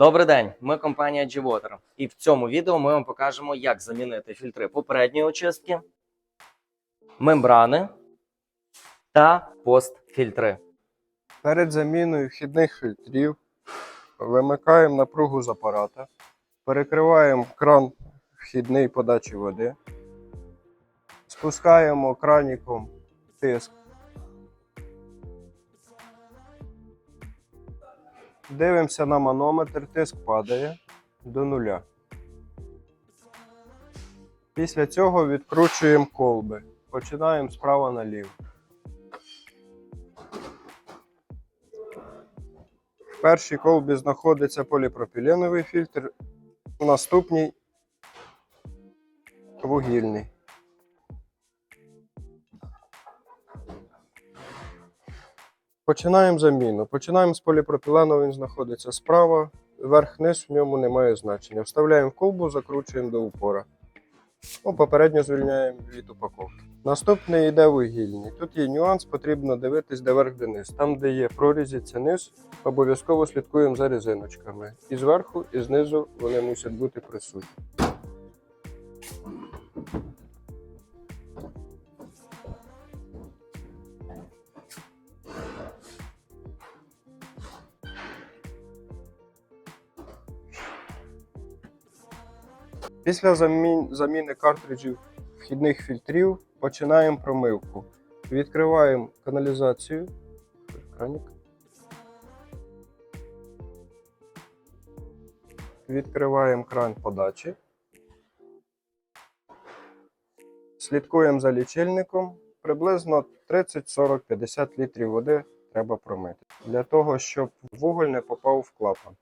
Добрий день, ми компанія G-Water. І в цьому відео ми вам покажемо, як замінити фільтри попередньої очистки, мембрани та постфільтри. Перед заміною вхідних фільтрів вимикаємо напругу з апарата, перекриваємо кран вхідний подачі води, спускаємо краніком тиск. Дивимося на манометр, тиск падає до нуля. Після цього відкручуємо колби. Починаємо справа наліво. В першій колбі знаходиться поліпропіленовий фільтр, в наступній вугільний. Починаємо заміну. Починаємо з поліпропілену, він знаходиться справа, верх-низ в ньому немає значення. Вставляємо в колбу, закручуємо до упора. Ну, попередньо звільняємо від упаковки. Наступний йде вугільний. Тут є нюанс, потрібно дивитись, де верх, де низ. Там, де є прорізі, це низ, обов'язково слідкуємо за резиночками. І зверху, і знизу вони мусять бути присутні. Після заміни картриджів вхідних фільтрів починаємо промивку. Відкриваємо каналізацію. Відкриваємо кран подачі. Слідкуємо за лічильником. Приблизно 30, 40, 50 літрів води треба промити. Для того, щоб вуголь не попав в клапан.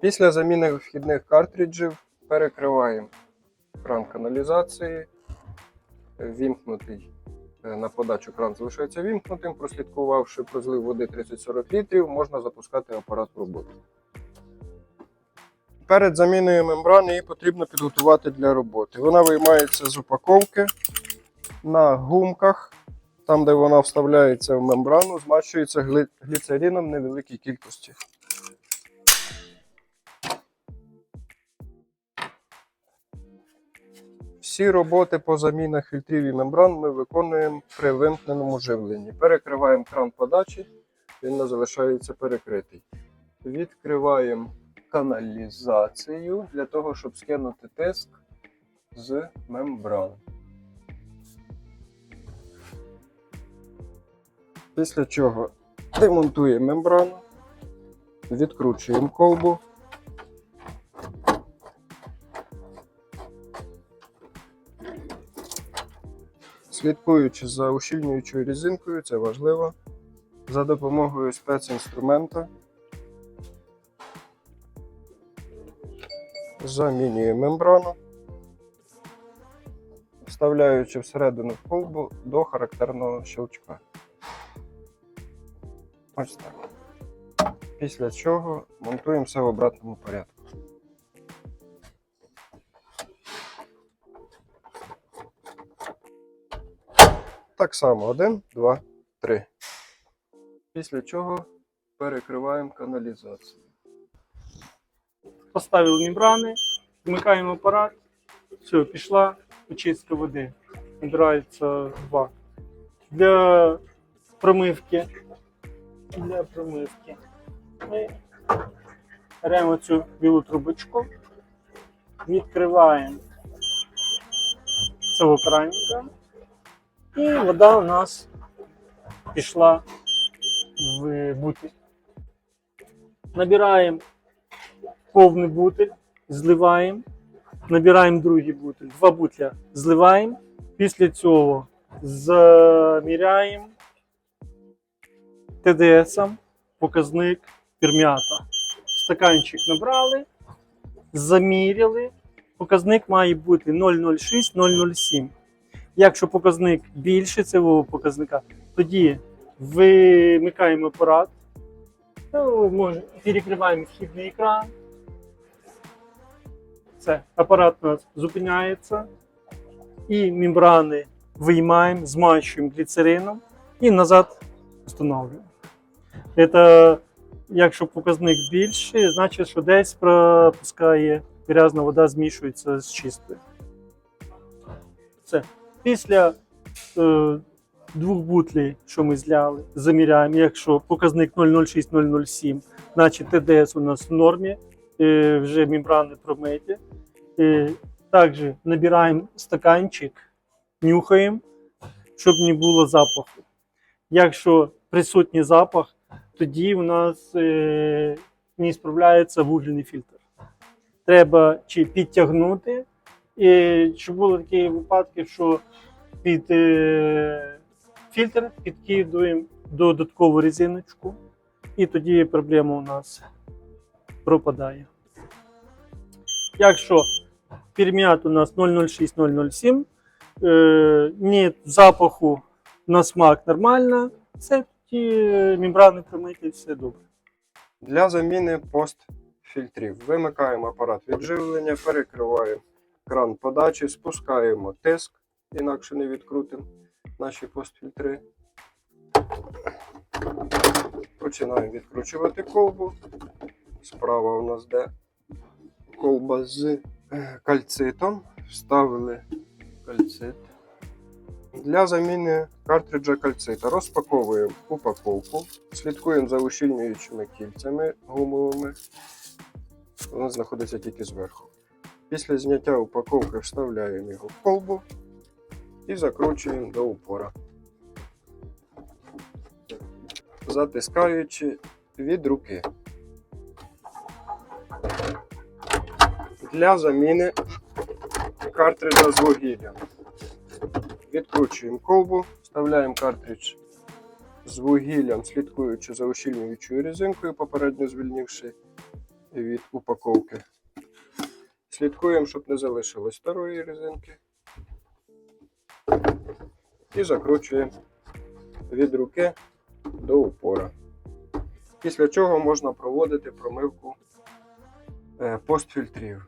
Після заміни вхідних картриджів перекриваємо кран каналізації. Вімкнутий е, на подачу кран залишається вімкнутим. Прослідкувавши про злив води 30-40 літрів, можна запускати апарат в роботу. Перед заміною мембрани її потрібно підготувати для роботи. Вона виймається з упаковки на гумках, там, де вона вставляється в мембрану, змащується гли- гліцерином невеликій кількості. Всі роботи по замінах фільтрів і мембран ми виконуємо при вимкненому живленні. Перекриваємо кран подачі, він не залишається перекритий. Відкриваємо каналізацію для того, щоб скинути тиск з мембран. Після чого демонтуємо мембрану, відкручуємо колбу. Слідкуючи за ущільнюючою резинкою, це важливо. За допомогою спецінструмента замінюємо мембрану, вставляючи всередину колбу до характерного щелчка. Ось так. Після чого монтуємо все в обратному порядку. Так само один, два, три. Після чого перекриваємо каналізацію. Поставили мембрани, вмикаємо апарат, все, пішла очистка води. Набирається два. Для промивки. Для промивки. Ми беремо цю білу трубочку, відкриваємо цього краніка, і вода у нас пішла в бутиль. Набираємо повний бутиль, зливаємо, набираємо другий бутиль, два бутля зливаємо. Після цього заміряємо ТДСом показник терміата. Стаканчик набрали, заміряли. Показник має бути 0,06-0,07. Якщо показник більше цього показника, тоді вимикаємо апарат, ну, перекриваємо вхідний екран. Все, апарат у нас зупиняється. І мембрани виймаємо, змащуємо гліцерином і назад встановлюємо. Это Якщо показник більший, значить, що десь пропускає грязна вода, змішується з чистою. Це після е, двох бутлей, що ми зляли, заміряємо. Якщо показник 006-007, значить ТДС у нас в нормі, е, вже мембрани промиті. Е, також набираємо стаканчик, нюхаємо, щоб не було запаху. Якщо присутній запах, тоді у нас е, не справляється вугільний фільтр. Треба чи підтягнути, і чи були такі випадки, що під е, фільтр підкидуємо додаткову резиночку, і тоді проблема у нас пропадає. Якщо перміат у нас 006-007, е, ні запаху на смак нормально, це ті е, мембрани промиті, все добре. Для заміни постфільтрів вимикаємо апарат відживлення, перекриваємо кран подачі, спускаємо тиск, інакше не відкрутимо наші постфільтри. Починаємо відкручувати колбу. Справа у нас де колба з е, кальцитом. Вставили кальцит. Для заміни картриджа кальцита розпаковуємо упаковку, слідкуємо за ущільнюючими кільцями гумовими. Воно знаходиться тільки зверху. Після зняття упаковки вставляємо його в колбу і закручуємо до упора. Затискаючи від руки. Для заміни картриджа з вугіллям. Відкручуємо колбу, вставляємо картридж з вугіллям, слідкуючи за ущільнюючою резинкою, попередньо звільнивши від упаковки. Слідкуємо, щоб не залишилось старої резинки. І закручуємо від руки до упора. Після чого можна проводити промивку е, постфільтрів.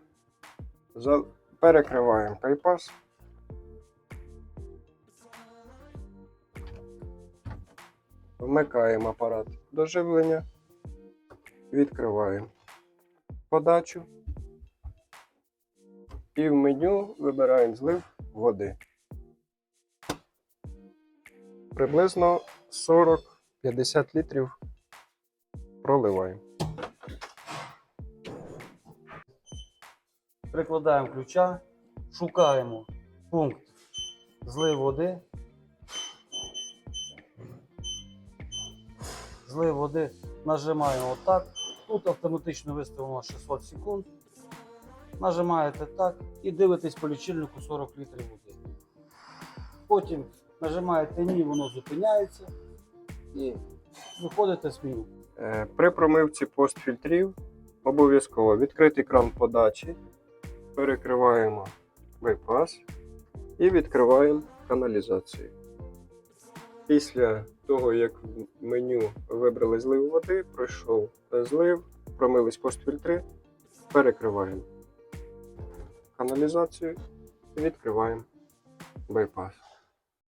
Перекриваємо кайпас. Вмикаємо апарат до живлення, відкриваємо подачу і в меню вибираємо злив води. Приблизно 40-50 літрів проливаємо. прикладаємо ключа, шукаємо пункт злив води. Злив води нажимаємо отак. Тут автоматично виставлено 600 секунд. Нажимаєте так і дивитесь по лічильнику 40 літрів води. Потім нажимаєте ні, воно зупиняється і виходите з меню. Е, При промивці постфільтрів обов'язково відкритий кран подачі, перекриваємо байпас і відкриваємо каналізацію. Після того, як в меню вибрали злив води, пройшов злив, промились постфільтри, перекриваємо каналізацію відкриваємо байпас.